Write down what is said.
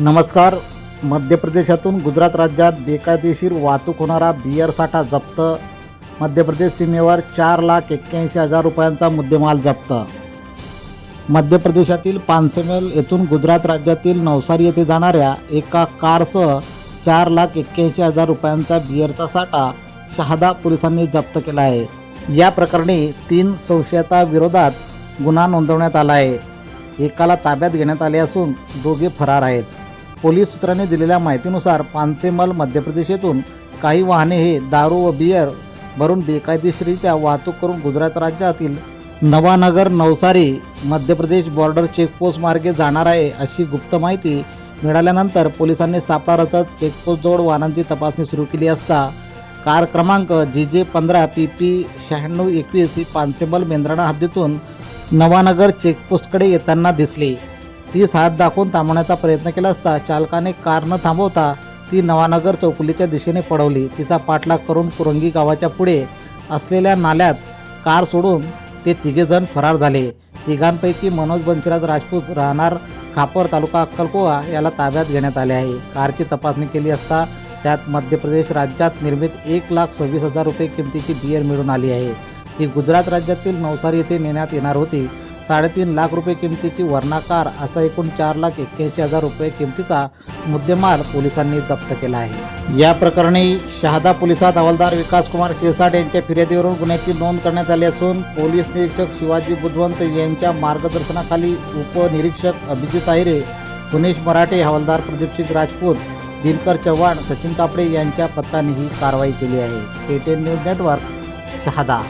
नमस्कार. मध्य प्रदेशातून गुजरात राज्यात बेकायदेशीर वाहतूक होणारा बियर साठा जप्त. मध्य प्रदेश सीमेवर चार लाख एक्क्याऐंशी हजार रुपयांचा मुद्देमाल जप्त. मध्य प्रदेशातील पानसेमेल येथून गुजरात राज्यातील नवसारी येथे जाणाऱ्या एका कारसह चार लाख एक्क्याऐंशी हजार रुपयांचा बियरचा साठा शहादा पोलिसांनी जप्त केला आहे. या प्रकरणी तीन संशयिताविरोधात गुन्हा नोंदवण्यात आला आहे. एकाला ताब्यात घेण्यात आले असून दोघे फरार आहेत. पोलीस सूत्रांनी दिलेल्या माहितीनुसार पानसेमल मध्य प्रदेश येथून काही वाहने हे दारू व बियर भरून बेकायदेशीरित्या वाहतूक करून गुजरात राज्यातील नवानगर नवसारी मध्य प्रदेश बॉर्डर चेकपोस्ट मार्गे जाणार आहे अशी गुप्त माहिती मिळाल्यानंतर पोलिसांनी सापळा रचत चेकपोस्टजवळ वाहनांची तपासणी सुरू केली असता कार क्रमांक जी जे पंधरा पी पी शहाण्णव एकवीस ही पानसेमल मेंद्राणा हद्दीतून नवानगर चेकपोस्टकडे येताना दिसली. ती हात दाखवून थांबवण्याचा प्रयत्न केला असता चालकाने कार न थांबवता ती नवानगर चौकुलीच्या दिशेने पडवली. तिचा पाठलाग करून कुरंगी गावाच्या पुढे असलेल्या नाल्यात कार सोडून ते तिघेजण फरार झाले. तिघांपैकी मनोज बंशीराज राजपूत राहणार खापर तालुका अक्कलकोवा याला ताब्यात घेण्यात आले आहे. कारची तपासणी केली असता त्यात मध्य प्रदेश राज्यात निर्मित एक लाख सव्वीस हजार रुपये किमतीची बियर मिळून आली आहे. ती गुजरात राज्यातील नवसारी येथे नेण्यात येणार होती. साडेतीन लाख रुपये किमतीची वर्णाकार असा एकूण चार लाख एक्क्याऐंशी हजार रुपये किमतीचा मुद्देमाल पोलिसांनी जप्त केला आहे. या प्रकरणी शहादा पोलिसात हवालदार विकासकुमार शिरसाट यांच्या फिर्यादीवरून गुन्ह्याची नोंद करण्यात आली असून पोलीस निरीक्षक शिवाजी बुधवंत यांच्या मार्गदर्शनाखाली उपनिरीक्षक अभिजित आहिरे पुनेश मराठे हवालदार प्रदीपसिंग राजपूत दिनकर चव्हाण सचिन कापडे यांच्या पथकाने ही कारवाई केली आहे. KTN news network Shahada.